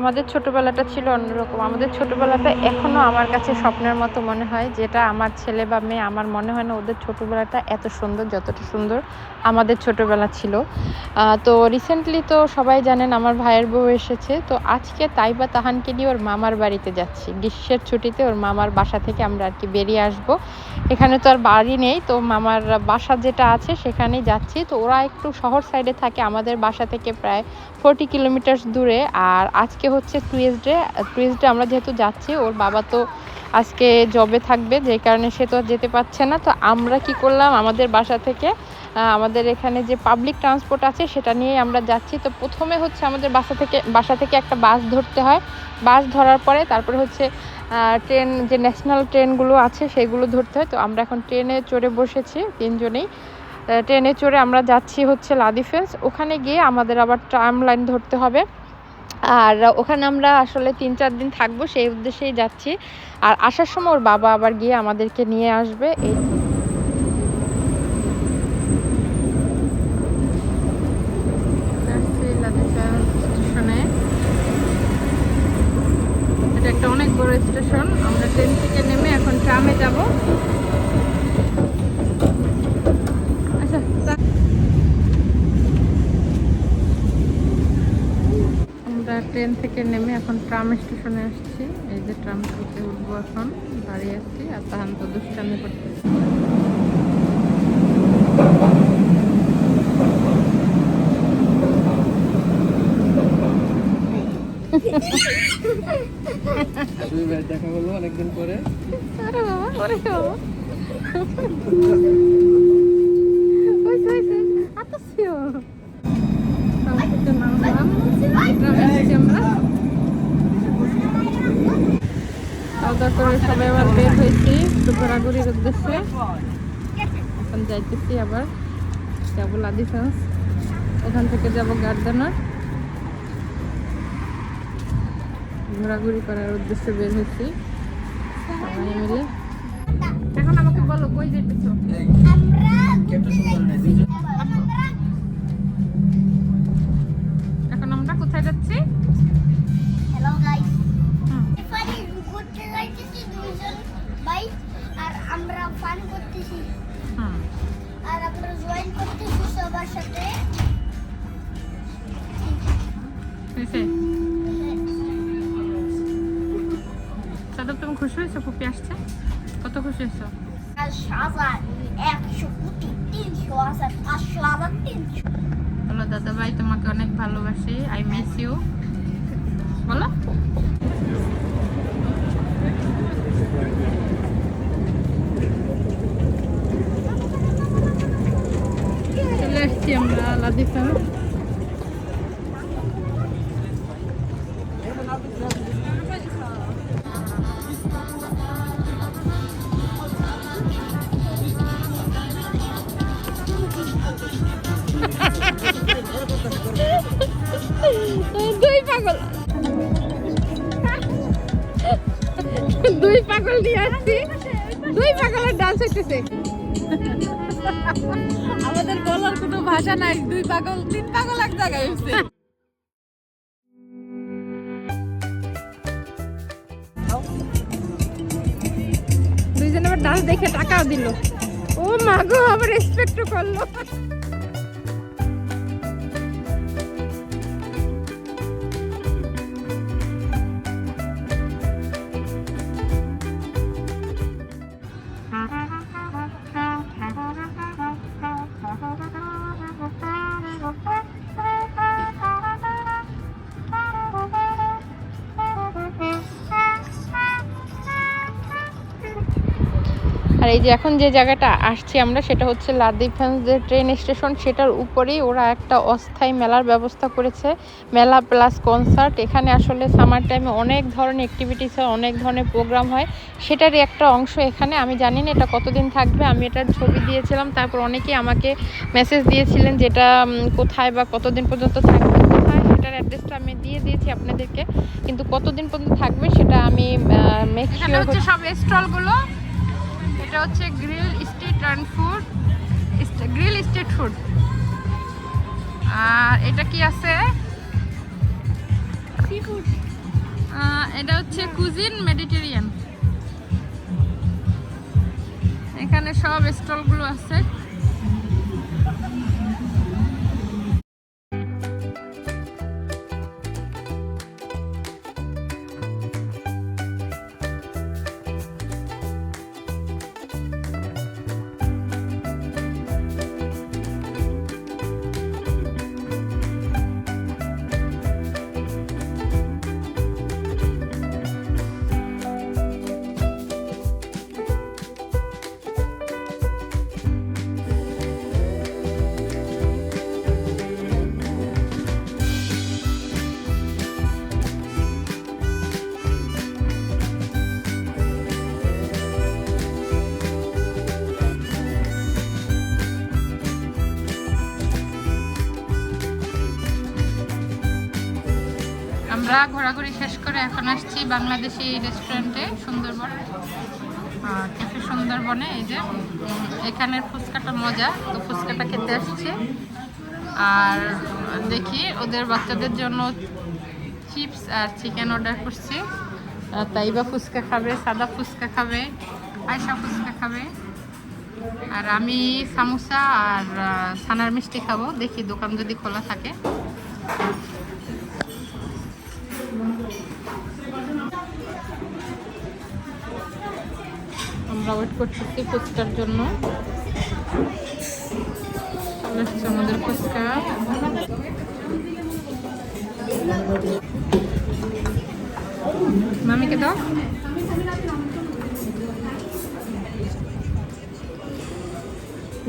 আমাদের ছোটবেলাটা ছিল অন্যরকম। আমাদের ছোটবেলাটা এখনও আমার কাছে স্বপ্নের মতো মনে হয়, যেটা আমার ছেলে বা মেয়ে, আমার মনে হয় না ওদের ছোটবেলাটা এত সুন্দর, যতটা সুন্দর আমাদের ছোটবেলা ছিল। তো রিসেন্টলি তো সবাই জানেন আমার ভাইয়ের বউ এসেছে, তো আজকে তাই বা তাহানকে নিয়ে ওর মামার বাড়িতে যাচ্ছি। গ্রীষ্মের ছুটিতে ওর মামার বাসা থেকে আমরা আর কি বেরিয়ে আসব। এখানে তো আর বাড়ি নেই, তো মামার বাসা যেটা আছে সেখানেই যাচ্ছি। তো ওরা একটু শহর সাইডে থাকে, আমাদের বাসা থেকে প্রায় ফোরটি কিলোমিটার দূরে। আর আজকে হচ্ছে টুয়েসডে টুয়েসডে আমরা যেহেতু যাচ্ছি, ওর বাবা তো আজকে জবে থাকবে, যে কারণে সে তো যেতে পারছে না। তো আমরা কি করলাম, আমাদের বাসা থেকে আমাদের এখানে যে পাবলিক ট্রান্সপোর্ট আছে, সেটা নিয়ে আমরা যাচ্ছি। তো প্রথমে হচ্ছে আমাদের বাসা থেকে বাসা থেকে একটা বাস ধরতে হয়। বাস ধরার পরে তারপরে হচ্ছে ট্রেন, যে ন্যাশনাল ট্রেনগুলো আছে, সেগুলো ধরতে হয়। তো আমরা এখন ট্রেনে চড়ে বসেছি তিনজনেই। ট্রেনে চড়ে আমরা যাচ্ছি হচ্ছে লাদিফেন্স ওখানে গিয়ে আমাদের আবার ট্রাম লাইন ধরতে হবে। আর ওখানে আমরা আসলে তিন চার দিন থাকব, সেই উদ্দেশ্যেই যাচ্ছি। আর আসার সময় ওর বাবা আবার গিয়ে আমাদেরকে নিয়ে আসবে। এই একটা অনেক বড় স্টেশন। আমরা ট্রেন থেকে নেমে এখন ট্রামে যাব আচ্ছা তা- আমরা ট্রেন থেকে নেমে এখন ট্রাম স্টেশনে আসছি। এই যে ট্রাম থেকে উঠবো এখন দাঁড়িয়ে আসছি আর তাহান তো দুষ্টামি করতেছি। দেখা হলো অনেকদিন পরে। আরে বাবা ওরে বাবা। ওই আতাসিও ট্রামে এসেছি করে সবাই আবার বের হয়েছি। ঘোরাঘুরির উদ্দেশ্যে। এখন যাইতেছি আবার। যাব লাদিফেন্স ওখান থেকে যাব গার্ডেনার। ঘোরাঘুরি করার উদ্দেশ্যে বের হয়েছি। সবাই মিলে। এখন আমাকে বলো, কই যেতেছো? আমরা কোথায় যাচ্ছি? Hello guys. এখানে ঘুরতে যাইতেছি দুইজন ভাই আর আমরা ফান করতেছি। আর আমরা জয়েন করতেছি সবার সাথে। সাদব তুমি খুশি হয়েছো? পুপি আসছে? কত খুশি হয়েছো? আর হাজার একশো কোটি তিনশো হাজার পাঁচশো হাজার তিনশো। বলো দাদা ভাই তোমাকে অনেক ভালোবাসি। আই মিস ইউ বলো। চলে আসছি আমরা লাদিফা। পাগল। দুই পাগল নিয়ে আসছি। দুই পাগলের ডান্স হইতেছে। আমাদের বলার কোনো ভাষা নাই দুই পাগল তিন পাগল এক জায়গায় হচ্ছে দুইজন আবার ডান্স দেখে টাকাও দিল। ও মাগো আবার রেসপেক্টও করল। আর এই যে এখন যে জায়গাটা আসছি আমরা সেটা হচ্ছে লাদিফেন্স যে ট্রেন স্টেশন সেটার উপরেই ওরা একটা অস্থায়ী মেলার ব্যবস্থা করেছে। মেলা প্লাস কনসার্ট এখানে আসলে সামার টাইমে অনেক ধরনের অ্যাক্টিভিটিস হয় অনেক ধরনের প্রোগ্রাম হয়। সেটারই একটা অংশ এখানে। আমি জানি না এটা কতদিন থাকবে। আমি এটার ছবি দিয়েছিলাম। তারপর অনেকেই আমাকে মেসেজ দিয়েছিলেন যেটা কোথায় বা কতদিন পর্যন্ত থাকবে কোথায়? সেটার অ্যাড্রেসটা আমি দিয়ে দিয়েছি আপনাদেরকে। কিন্তু কতদিন পর্যন্ত থাকবে সেটা আমি মেক হচ্ছে সব স্টলগুলো এটা হচ্ছে grill street and food grill street food. আর এটা কি আছে? এটা হচ্ছে কুজিন মেডিটেরিয়ান এখানে সব স্টলগুলো আছে। আমরা ঘোরাঘুরি শেষ করে এখন আসছি বাংলাদেশি রেস্টুরেন্টে সুন্দরবন। ক্যাফে সুন্দরবনে এই যে এখানের ফুচকাটা মজা তো ফুচকাটা খেতে আসছে। আর দেখি ওদের বাচ্চাদের জন্য চিপস আর চিকেন অর্ডার করছি। আহ, তাইবা ফুচকা খাবে সাদা ফুচকা খাবে আয়সা ফুচকা খাবে। আর আমি সামোসা আর সানার মিষ্টি খাব। দেখি দোকান যদি খোলা থাকে। আমরা ওয়েট করতেছি ফুচকার জন্য। আমাদের ফুচকা। মামিকে দাও।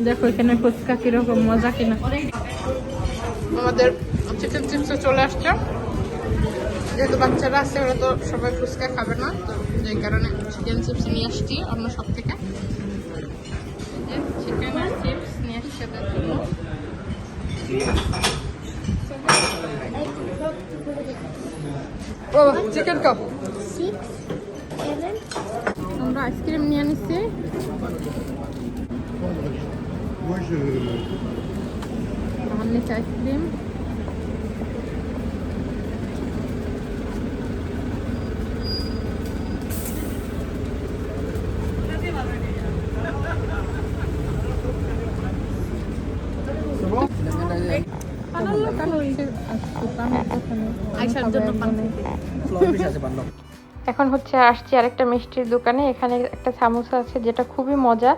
দেখো এখানে ফুচকা কীরকম, মজা কিনা। আমাদের চিকেন চিপসও চলে আসছে। যেহেতু বাচ্চারা আছে, ওরা তো সবাই ফুচকা খাবে না, তো যেই কারণে চিকেন চিপস নিয়ে আসছি অন্য সব থেকে। চিকেন আর চিপস নিয়ে আসছি ও চিকেন কাপ আমরা আইসক্রিম নিয়ে নিচ্ছি. আইসক্রিম আইসার জন্য এখন হচ্ছে আসছি আরেকটা মিষ্টির দোকানে। এখানে একটা সামোসা আছে যেটা খুবই মজা।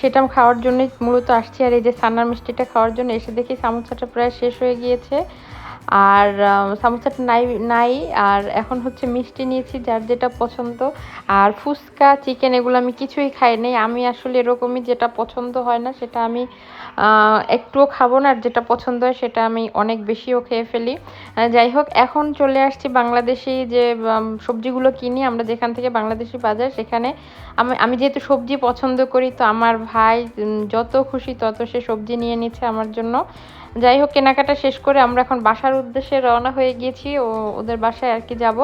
সেটা খাওয়ার জন্য মূলত আসছি। আর এই যে সান্নার মিষ্টিটা খাওয়ার জন্য এসে দেখি সামোসাটা প্রায় শেষ হয়ে গিয়েছে। আর সামোসাটা নাই নাই। আর এখন হচ্ছে মিষ্টি নিয়েছি যার যেটা পছন্দ। আর ফুচকা, চিকেন এগুলো আমি কিছুই খাই নাই। আমি আসলে এরকমই যেটা পছন্দ হয় না, সেটা আমি একটুও খাব না। আর যেটা পছন্দ হয় সেটা আমি অনেক বেশিও খেয়ে ফেলি। যাই হোক, এখন চলে আসছি বাংলাদেশি যে সবজিগুলো কিনি। আমরা যেখান থেকে বাংলাদেশি বাজার, সেখানে আমি আমি যেহেতু সবজি পছন্দ করি, তো আমার ভাই যত খুশি তত সে সবজি নিয়ে নিচ্ছে আমার জন্য। যাই হোক, কেনাকাটা শেষ করে আমরা এখন বাসার উদ্দেশ্যে রওনা হয়ে গিয়েছি ও ওদের বাসায় আর কি যাব।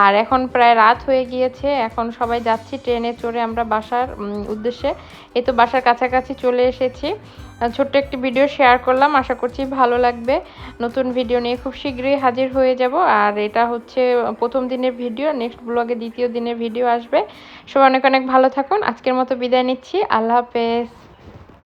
আর এখন প্রায় রাত হয়ে গিয়েছে, এখন সবাই যাচ্ছি ট্রেনে চড়ে আমরা বাসার উদ্দেশ্যে। এই তো বাসার কাছাকাছি চলে এসেছি। ছোট্ট একটি ভিডিও শেয়ার করলাম, আশা করছি ভালো লাগবে। নতুন ভিডিও নিয়ে খুব শীঘ্রই হাজির হয়ে যাব। আর এটা হচ্ছে প্রথম দিনের ভিডিও, নেক্সট ব্লগে দ্বিতীয় দিনের ভিডিও আসবে। সবাই অনেক অনেক ভালো থাকুন, আজকের মতো বিদায় নিচ্ছি। আল্লাহ হাফেজ।